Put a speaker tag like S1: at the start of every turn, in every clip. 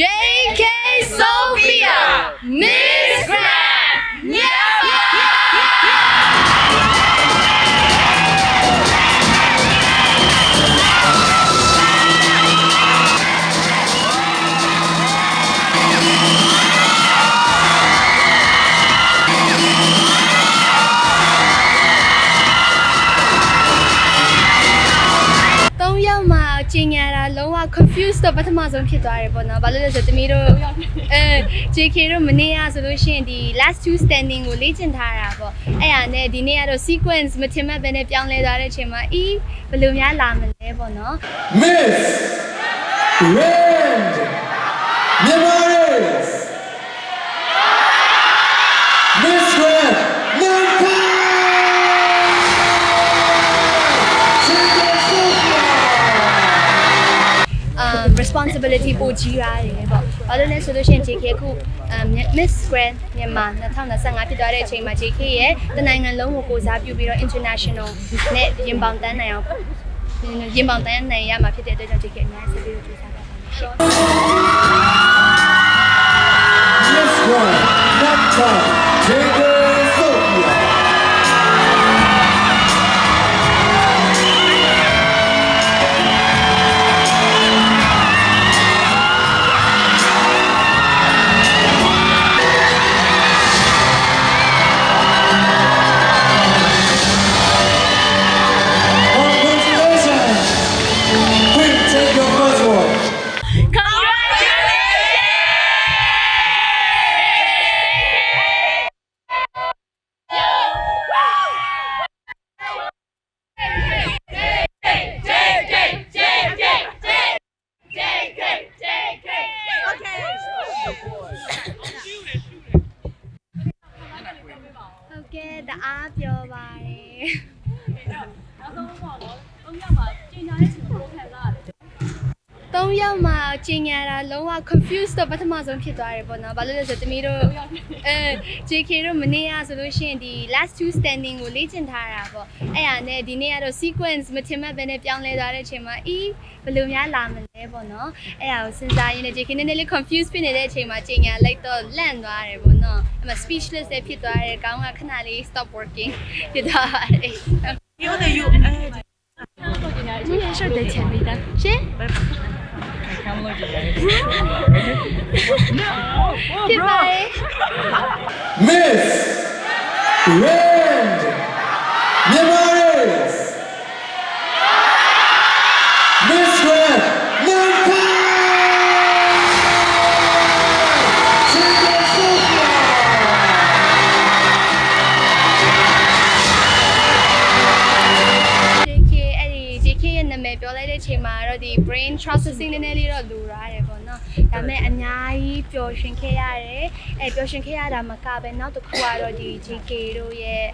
S1: JK Sophia. Miss က်မှာကျင်ညာတာလုံးဝ confused တော့ပထမဆုံးဖြစ်သွားတယ်ပေါ့နော်။ဘာလို့လဲဆိုတော့တမီးတို့အဲ JK တို့မနေ့ကဆိုလို့ရှိရင်ဒီ last two standing ကိုလေ့ကျင့်ထားတာပေါ့။အဲ့ဟာနဲ့ဒီနေ့ကတော့ sequence မထင်မှတ်ဘဲနဲ့ပြောင်းလဲသွားတဲ့အချိန်မှာအီးဘယ်လိုများလာမလဲပေါ့နော်
S2: Miss Rand Memories
S1: responsibility ပိုကြီးရတယ်ပေါ့။ဘာလို့လဲဆိုလို့ရှိရင် JK အခု um, Miss Grand မြန်မာ2025ဖြစ်သွားတဲ့အချိန်မှာ JK ရဲ့တနိုင်ငံလုံးကိုကိုစားပြုပြီးတော့ international နဲ့ရင်ပေါင်တန်းနိုင်အောင်ရင်ပေါင်တန်းနိုင်ရမှာဖြစ်တဲ့အတွက်ကြောင့် JK အများကြီးဆက်ပြီးတော့ကြိုးစားပါမယ်ရှင်။
S2: Miss Rand Nanka Jade Sophia
S3: Yeah. မှာကျင်ညာတာ
S1: လုံးဝ confused တော့ပထမဆုံးဖြစ်သွားတယ်ပေါ့နော်။ဘာလို့လဲဆိုတော့တမီးတို့အဲ JK တို့မနေ့ကဆိုလို့ရှိရင်ဒီ last two standing ကိုလေ့ကျင့်ထားတာပေါ့။အဲ့ဟာနဲ့ဒီနေ့ကတော့ sequence မထင်မှတ်ဘဲနဲ့ပြောင်းလဲသွားတဲ့အချိန်မှာအီးဘယ်လိုများလာမလဲပေါ့နော်။အဲ့ဟာကိုစဉ်းစားရင်းနဲ့ JK နည်းနည်းလေး confused ဖြစ်နေတဲ့အချိန်မှာကျင်ညာလိုက်တော့လန့်သွားတယ်ပေါ့နော်။အဲ့မှာ speechless လည်းဖြစ်သွားတယ်။ခေါင်းကခဏလေး stop working ဖြစ်သွားပါတယ်။
S3: 有的有，哎，
S1: 你也是在前面的， 是？ဖြစ်ပါတယ်
S2: Miss
S1: တဲ့အချိန်မှာတော့ဒီ brain processing နည်းနည်းလေးတော့လိုရတယ်ပေါ့နော်။ဒါပေမဲ့အများကြီးပျော်ရွှင်ခဲ့ရတယ်။အဲပျော်ရွှင်ခဲ့ရတာမကပဲနောက်တစ်ခုကတော့ဒီ JK တို့ရဲ့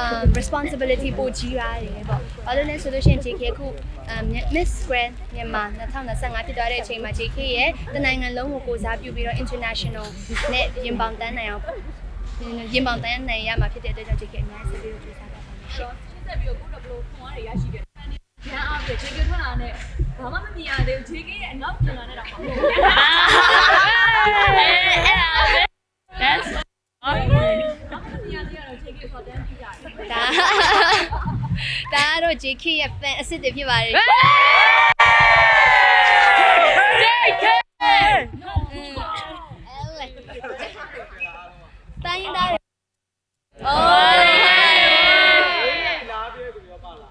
S1: um responsibility ပိုကြီးရတယ်ပေါ့။ဘာလို့လဲဆိုလို့ရှိရင် JK အခု um, Miss Grand မြန်မာ2025ဖြစ်သွားတဲ့အချိန်မှာ JK ရဲ့တနိုင်ငံလုံးကိုကိုစားပြုပြီးတော့ international နဲ့ရင်ပေါင်တန်းနိုင်အောင်ရင်ပေါင်တန်းနိုင်ရမှာဖြစ်တဲ့အတွက်ကြောင့် JK အများကြီးဆက်ပြီးတော့ကြိုးစားပါမယ်ရှင်။
S3: ရှင်းဆက်ပြီးတော့ကိုတော့ဘလို့ခွန်အားတွေရရှိခဲ့ တယ်။ညာအားဖြင့် JK ထွက်လာတဲ့ဘာမှမမြင်ရသေးဘူး JK ရဲ့အနောက်ပြန်လာတဲ့တော့မဟုတ်ဘူး။
S1: That's
S3: ဘာမှမမြင်ရသေးတော့ JK ဆိုတော့တန်းပြရတယ်
S1: ဒါဒါကတော့ JK ရဲ့ fan အစ်စ်တွေဖြစ်ပါတယ် JK တိုင်းသား Oh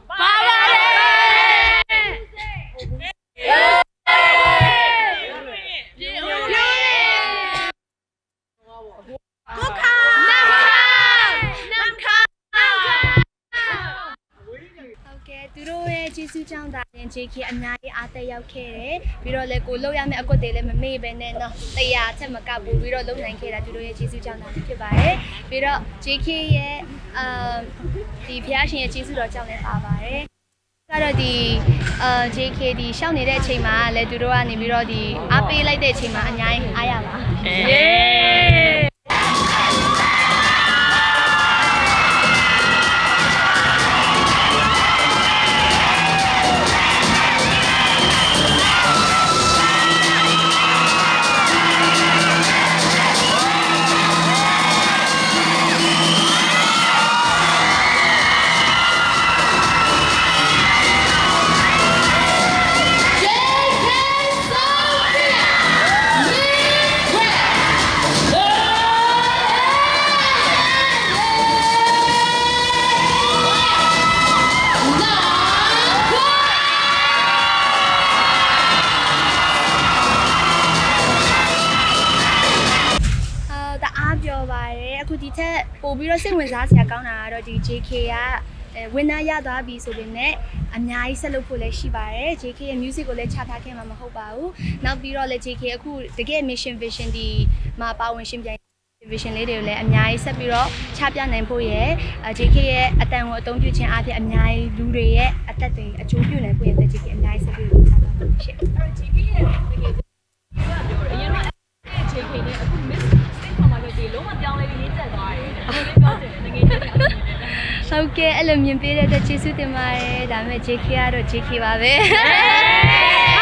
S1: ပါကိုခါနမ်ခါနမ်ခါဟုတ်ကဲ့သူတို့ရဲ့ကျေးဇူးကြောင့်ဒါရင် JK အများကြီးအားတက်ရောက်ခဲ့တယ်ပြီးတော့လည်းကိုလောက်ရမယ့်အကွက်တွေလည်းမမေ့ပဲနဲ့နော်တရားချက်မကပူပြီးတော့လုံနိုင်ခဲ့တာသူတို့ရဲ့ကျေးဇူးကြောင့်ဒါဖြစ်ပါတယ်ပြီးတော့ JK ရဲ့အမ်ဒီဖျားရှင်ရဲ့ကျေးဇူးတော်ကြောင့်လည်းပါပါတယ်ကတော့ဒီအာ JK ဒီရှောက်နေတဲ့အချိန်မှာလည်းသူတို့ကနေပြီးတော့ဒီအားပေးလိုက်တဲ့အချိန်မှာအများကြီးအားရပါเထက်ပို့ပြီးတော့စိတ်ဝင်စားစရာကောင်းတာကတော့ဒီ JK ကအဲဝင်းသားရသွားပြီဆိုပေမဲ့အများကြီးဆက်လုပ်ဖို့လည်းရှိပါတယ် JK ရဲ့ music ကိုလည်းချထားခဲ့မှာမဟုတ်ပါဘူးနောက်ပြီးတော့လည်း JK အခုတကယ် mission vision ဒီမှာပါဝင်ရှင်ပြိုင် vision လေးတွေကိုလည်းအများကြီးဆက်ပြီးတော့ချပြနိုင်ဖို့ရယ်အဲ JK ရဲ့အတန်ကိုအသုံးပြုခြင်းအပြင်အများကြီးလူတွေရဲ့အသက်တွေအကျိုးပြုနိုင်ဖို့ရယ် JK အများကြီးဆက်ပြီးတော့ချပြပါမယ်ရှင့်
S3: အဲ့တော့ JK ရဲ့
S1: ဟုတ်ကဲ့အဲ့လိုမြင်ပေးတဲ့အတွက်ကျေးဇူးတင်ပါတယ်ဒါပေမဲ့ JK ကတော့ JK ပါပဲ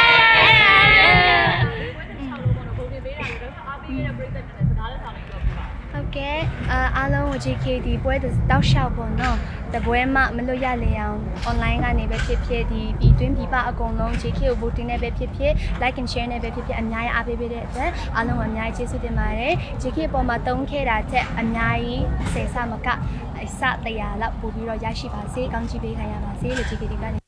S1: ။
S3: အာ
S1: အားလုံးကို JK ဒီပွဲတောက်လျှောက်ပေါ့နော်တပွဲမှမလွတ်ရလေအောင် online ကနေပဲဖြစ်ဖြစ်ဒီဒီတွင်းပြပအကုန်လုံး JK ကို voting နဲ့ပဲဖြစ်ဖြစ် like and share နဲ့ပဲဖြစ်ဖြစ်အများကြီးအားပေးပေးတဲ့အတွက်အားလုံးကိုအများကြီးကျေးဇူးတင်ပါတယ် JK အပေါ်မှာတုံးခဲ့တာချက်အများကြီးဆယ်ဆမကအစတရာလောက်ပို့ပြီးတော့ရရှိပါစေကောင်းချီးပေးခံရပါစေလို့ JK ဒီကနေ